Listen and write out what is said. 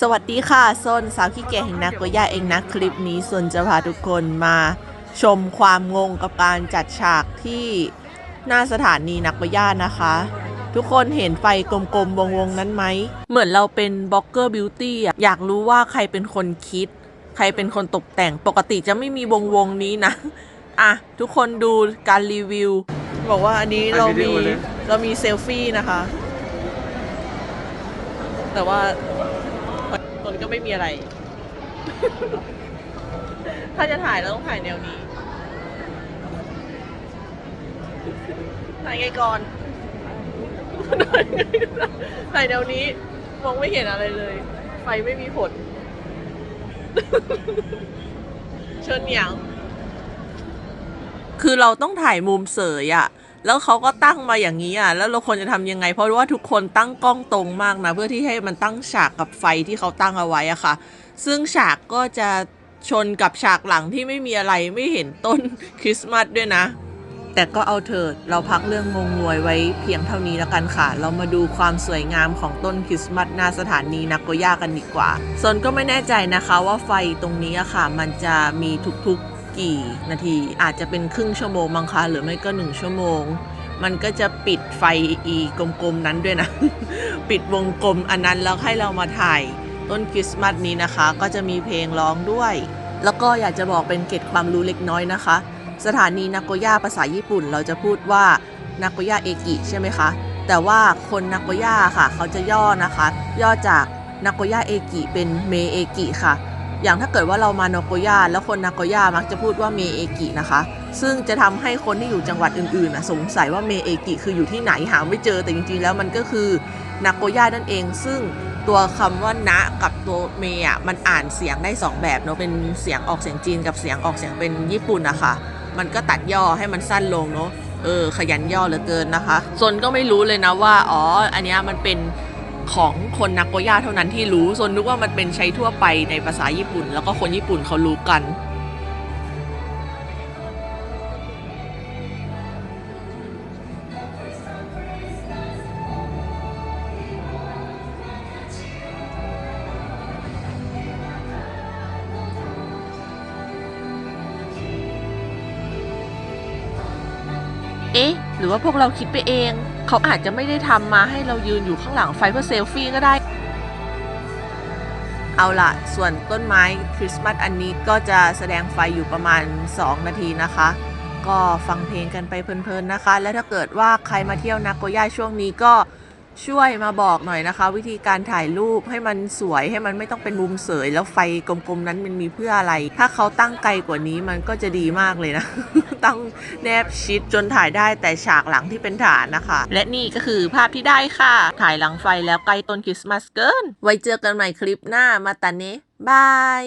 สวัสดีค่ะโซนสาวขี้เกียจแห่งนาโกย่าเองนะคลิปนี้โซนจะพาทุกคนมาชมความงงกับการจัดฉากที่หน้าสถานีนาโกย่านะคะ ทุกคนเห็นไฟกลมๆวงๆนั้นไหม เหมือนเราเป็นบล็อกเกอร์บิวตี้อะอยากรู้ว่าใครเป็นคนคิด ใครเป็นคนตกแต่งปกติจะไม่มีวงวงๆนี้นะ อะ ทุกคนดูการรีวิว บอกว่าอันนี้เราถ่ายวิดีมีโอเลยเรามีเซลฟี่นะคะ แต่ว่า คนก็ไม่มีอะไร ถ้าจะถ่ายเราต้องถ่ายแนวนี้ ถ่ายไงก่อน ถ่ายแนวนี้ มองไม่เห็นอะไรเลย ไฟไม่มีผล เชิญเหนียง คือเราต้องถ่ายมุมเสยอะ แล้วเขาก็ตั้งมาอย่างนี้อะ แล้วเราควรจะทำยังไง เพราะว่าทุกคนตั้งกล้องตรงมากนะ เพื่อที่ให้มันตั้งฉากกับไฟที่เขาตั้งเอาไว้อะค่ะ ซึ่งฉากก็จะชนกับฉากหลังที่ไม่มีอะไรไม่เห็นต้นคริสต์มาสด้วยนะ แต่ก็เอาเถิดเราพักเรื่องงงงวยไว้เพียงเท่านี้แล้วกันค่ะ เรามาดูความสวยงามของต้นคริสต์มาสหน้าสถานีนาโกย่ากันดีกว่าซนก็ไม่แน่ใจนะคะว่าไฟตรงนี้อะค่ะ มันจะมีทุกๆ กี่นาที อาจจะเป็นครึ่งชั่วโมงมังคะหรือไม่ก็หนึ่งชั่วโมง มันก็จะปิดไฟอีกลมๆนั้นด้วยนะ ปิดวงกลมอันนั้นแล้วให้เรามาถ่ายต้นคริสต์มาสนี้นะคะ ก็จะมีเพลงร้องด้วย แล้วก็อยากจะบอกเป็นเกร็ดความรู้เล็กน้อยนะคะ สถานีนาโกย่าภาษาญี่ปุ่น เราจะพูดว่านาโกย่าเอกิใช่ไหมคะ แต่ว่าคนนาโกย่าค่ะ เขาจะย่อนะคะ ย่อจากนาโกย่าเอกิเป็นเมเอกิค่ะ อย่างถ้าเกิดว่าเรามานาโกย่าแล้วคนนาโกย่ามักจะพูดว่าเมเอกินะคะ ซึ่งจะทำให้คนที่อยู่จังหวัดอื่นๆนะสงสัยว่าเมเอกิคืออยู่ที่ไหนหาไม่เจอแต่จริงๆแล้วมันก็คือนาโกย่านั่นเอง ซึ่งตัวคำว่านะกับตัวเมอะมันอ่านเสียงได้สองแบบเนาะเป็นเสียงออกเสียงจีนกับเสียงออกเสียงเป็นญี่ปุ่นนะคะมันก็ตัดย่อให้มันสั้นลงเนาะเออขยันย่อเหลือเกินนะคะซนก็ไม่รู้เลยนะว่าอ๋ออันนี้มันเป็น ของคนนาโกย่าเท่านั้นที่รู้ซนนึกว่ามันเป็นใช้ทั่วไปในภาษาญี่ปุ่น แล้วก็คนญี่ปุ่นเขารู้กัน เอ๊ะ หรือว่าพวกเราคิดไปเอง เขาอาจจะไม่ได้ทำมาให้เรายืนอยู่ข้างหลังไฟเพื่อเซลฟี่ก็ได้ เอาล่ะส่วนต้นไม้คริสต์มาสอันนี้ก็จะแสดงไฟอยู่ประมาณ 2 นาทีนะคะ ก็ฟังเพลงกันไปเพลินๆนะคะ และถ้าเกิดว่าใครมาเที่ยวนาโกย่าช่วงนี้ก็ ช่วยมาบอกหน่อยนะคะ วิธีการถ่ายรูปให้มันสวยให้มันไม่ต้องเป็นมุมเสย แล้วไฟกลมๆนั้นมันมีเพื่ออะไร ถ้าเขาตั้งไกลกว่านี้มันก็จะดีมากเลยนะ ตั้งแนบชิดจนถ่ายได้แต่ฉากหลังที่เป็นฐานนะคะ และนี่ก็คือภาพที่ได้ค่ะ ถ่ายหลังไฟแล้วใกล้ต้นคริสต์มาสเกิน ไว้เจอกันใหม่คลิปหน้ามาตาเนะบาย